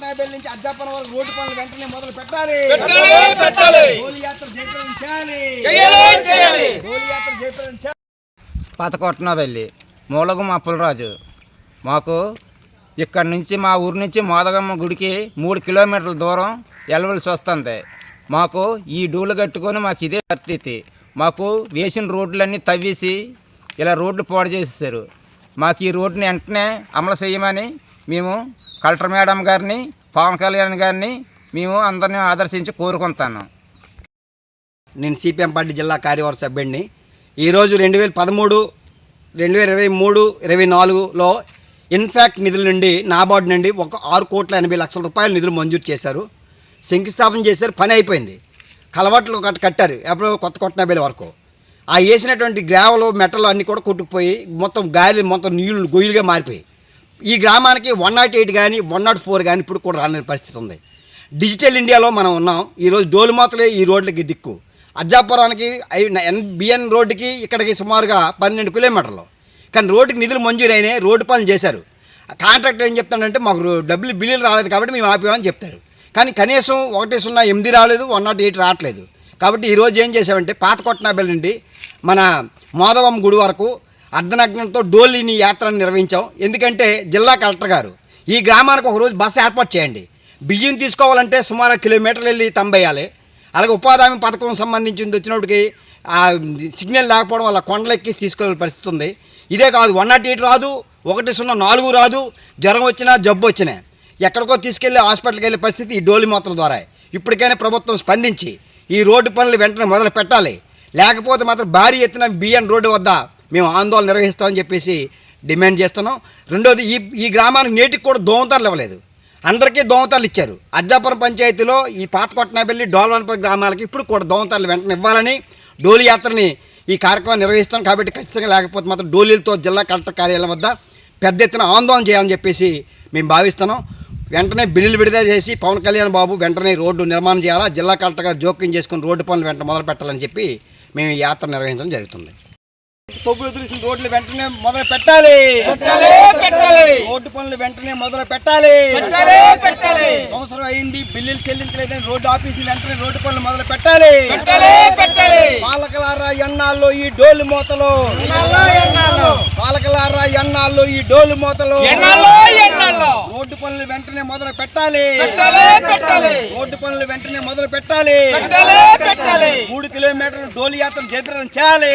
వెంటనే మొదలు పెట్టాలి. పెట్టాలి, పెట్టాలి. డోలు యాత్ర జయప్రదం చేయాలి. చేయాలి, చేయాలి. డోలు యాత్ర జయప్రదం చేయాలి పతకొట్టినదల్లి మూలగం అప్పులరాజు. మాకు ఇక్కడ నుంచి మా ఊరి నుంచి మోదగమ్మ గుడికి మూడు కిలోమీటర్ల దూరం వెళ్ళవలసి వస్తుంది. మాకు ఈ డూలు కట్టుకొని మాకు ఇదే పరిస్థితి. మాకు వేసిన రోడ్లన్నీ తవ్వేసి ఇలా రోడ్లు పాడు చేసేసారు మాకు ఈ రోడ్డుని వెంటనే అమలు చేయమని మేము కలెక్టర్ మేడం గారిని పవన్ కళ్యాణ్ గారిని మేము అందరినీ ఆదర్శించి కోరుకుంటాను. నేను సిపిఎం పార్టీ జిల్లా కార్యవర్గ సభ్యుడిని. ఈరోజు రెండు వేల పదమూడు రెండు వేల ఇరవై మూడు ఇరవై నాలుగులో ఇన్ఫాక్ట్ నిధుల నుండి నాబార్డు నుండి ఒక ఆరు కోట్ల ఎనభై లక్షల రూపాయలు నిధులు మంజూరు చేశారు. శంకుస్థాపన చేశారు పని అయిపోయింది. కలవట్లు కట్టారు ఎప్పుడు కొత్త కొట్టనబేల వరకు. ఆ వేసినటువంటి గ్రావలు మెట్టలు అన్నీ కూడా కొట్టుకుపోయి మొత్తం గాలి మొత్తం నీళ్ళు గొయ్యిలుగా మారిపోయి ఈ గ్రామానికి వన్ నాట్ ఎయిట్ కానీ వన్ నాట్ ఫోర్ కానీ ఇప్పుడు కూడా రాని పరిస్థితి ఉంది. డిజిటల్ ఇండియాలో మనం ఉన్నాం. ఈరోజు డోలుమాతలే ఈ రోడ్లకి దిక్కు. అజ్జాపురానికి ఎన్బిఎన్ రోడ్డుకి ఇక్కడికి సుమారుగా పన్నెండు కిలోమీటర్లు. కానీ రోడ్డుకి నిధులు మంజూరు రోడ్డు పనులు చేశారు. కాంట్రాక్టర్ ఏం చెప్తాడంటే మాకు డబ్బులు బిల్లులు రాలేదు కాబట్టి మేము ఆపామని చెప్తారు. కానీ కనీసం ఒకటి సున్నా ఎనిమిది రాలేదు వన్ నాట్ ఎయిట్ రావట్లేదు. కాబట్టి ఈరోజు ఏం చేసామంటే పాత కొట్టనాబెల్ నుండి మన మాధవం గుడి వరకు అర్ధనగ్నంతో డోలిని యాత్రను నిర్వహించాం. ఎందుకంటే జిల్లా కలెక్టర్ గారు ఈ గ్రామానికి ఒకరోజు బస్సు ఏర్పాటు చేయండి. బియ్యం తీసుకోవాలంటే సుమారు కిలోమీటర్లు వెళ్ళి తంబేయాలి. అలాగే ఉపాధి హామీ పథకం సంబంధించింది వచ్చినప్పటికి ఆ సిగ్నల్ లేకపోవడం వల్ల కొండలెక్కి తీసుకోవాల్సిన పరిస్థితి ఉంది. ఇదే కాదు వన్ నాట్ ఎయిట్ రాదు ఒకటి సున్నా నాలుగు రాదు జ్వరం వచ్చినా జబ్బు వచ్చినా. ఎక్కడికో తీసుకెళ్ళి హాస్పిటల్కి వెళ్ళే పరిస్థితి ఈ డోలి మాత్రం ద్వారా. ఇప్పటికైనా ప్రభుత్వం స్పందించి ఈ రోడ్డు పనులు వెంటనే మొదలు పెట్టాలి లేకపోతే మాత్రం భారీ ఎత్తున బిఎన్ రోడ్డు వద్ద మేము ఆందోళన నిర్వహిస్తామని చెప్పేసి డిమాండ్ చేస్తున్నాం. రెండోది ఈ ఈ గ్రామానికి నేటికి కూడా దోమతాలు ఇవ్వలేదు. అందరికీ దోమతాలు ఇచ్చారు. అజ్జాపురం పంచాయతీలో ఈ పాత కొట్టనాబెల్లి డోల్వన్పల్లి గ్రామాలకి ఇప్పుడు కూడా దోమతాలు వెంటనే ఇవ్వాలని డోలి యాత్రని ఈ కార్యక్రమం నిర్వహిస్తాం కాబట్టి ఖచ్చితంగా లేకపోతే మాత్రం డోలీలతో జిల్లా కలెక్టర్ కార్యాలయం వద్ద పెద్ద ఎత్తున ఆందోళన చేయాలని చెప్పేసి మేము భావిస్తున్నాం. వెంటనే బిల్లులు విడుదల చేసి పవన్ కళ్యాణ్ బాబు వెంటనే రోడ్డు నిర్మాణం చేయాలా? జిల్లా కలెక్టర్ గారు జోక్యం చేసుకుని రోడ్డు పనులు వెంటనే మొదలు పెట్టాలని చెప్పి మేము ఈ యాత్ర నిర్వహించడం జరుగుతుంది. తొవ్వు ఎదురుసిన రోడ్లు వెంటనే మొదలు పెట్టాలి. రోడ్డు పనులు వెంటనే మొదలు పెట్టాలి. సంవత్సరం అయింది బిల్లులు చెల్లించలేదని రోడ్డు ఆఫీసులు వెంటనే రోడ్డు పనులు మొదలు పెట్టాలి. పాలకలారా ఎన్నాళ్ళు ఈ డోలు మూతలు. పాలకలారా ఎన్నాళ్ళు ఈ డోలు మూతలు ఎన్నాళ్ళో, ఎన్నాళ్ళో. రోడ్డు పనులు వెంటనే మొదలు పెట్టాలి. రోడ్డు పనులు వెంటనే మొదలు పెట్టాలి. మూడు కిలోమీటర్లు డోలు యాత్ర జయప్రదం చేయాలి.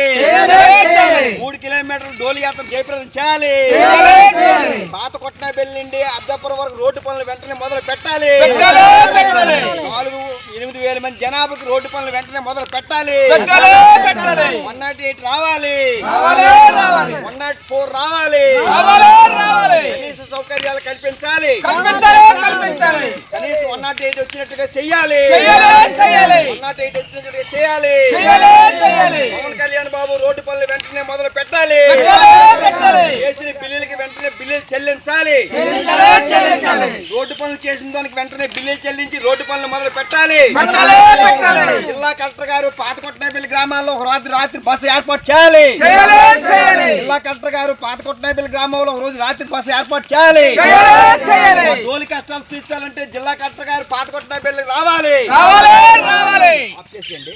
మూడు కిలోమీటర్లు డోలు యాత్ర జయప్రదం చేయాలి. పాత కొట్టిన నుండి అబ్జాపురం వరకు రోడ్డు పనులు వెంటనే మొదలు పెట్టాలి. నాలుగు ఎనిమిది వేల మంది జనాభాకి రోడ్డు పనులు వెంటనే మొదలు పెట్టాలి. వన్ నాట్ ఎయిట్ రావాలి. వన్ నాట్ ఫోర్ రావాలి సౌకర్యాలు కల్పించాలి. కనీసం వన్ నాట్ ఎయిట్ వచ్చినట్టుగా చెయ్యాలి. వన్ నాట్ ఎయిట్ వచ్చినట్టుగా చేయాలి. పవన్ కళ్యాణ్ బాబు రోడ్డు పనులు వెంటనే మొదలు పెట్టాలి. చేసిన బిల్లులకి వెంటనే బిల్లులు చెల్లించాలి. రోడ్డు పనులు చేసిన దానికి వెంటనే బిల్లులు చెల్లించి రోడ్డు పనులు మొదలు పెట్టాలి. జిల్లా కలెక్టర్ గారు పాతకొట్టనేపల్లి గ్రామాల్లో ఒక రాత్రి రాత్రి బస్సు ఏర్పాటు చేయాలి. జిల్లా కలెక్టర్ గారు పాతకొట్టనేపల్లి గ్రామంలో ఒక రోజు రాత్రి బస్సు ఏర్పాటు చేయాలి. డోలి కష్టాలు తీర్చాలంటే జిల్లా కలెక్టర్ గారు పాతకొట్టనేపల్లి రావాలి చేసేయండి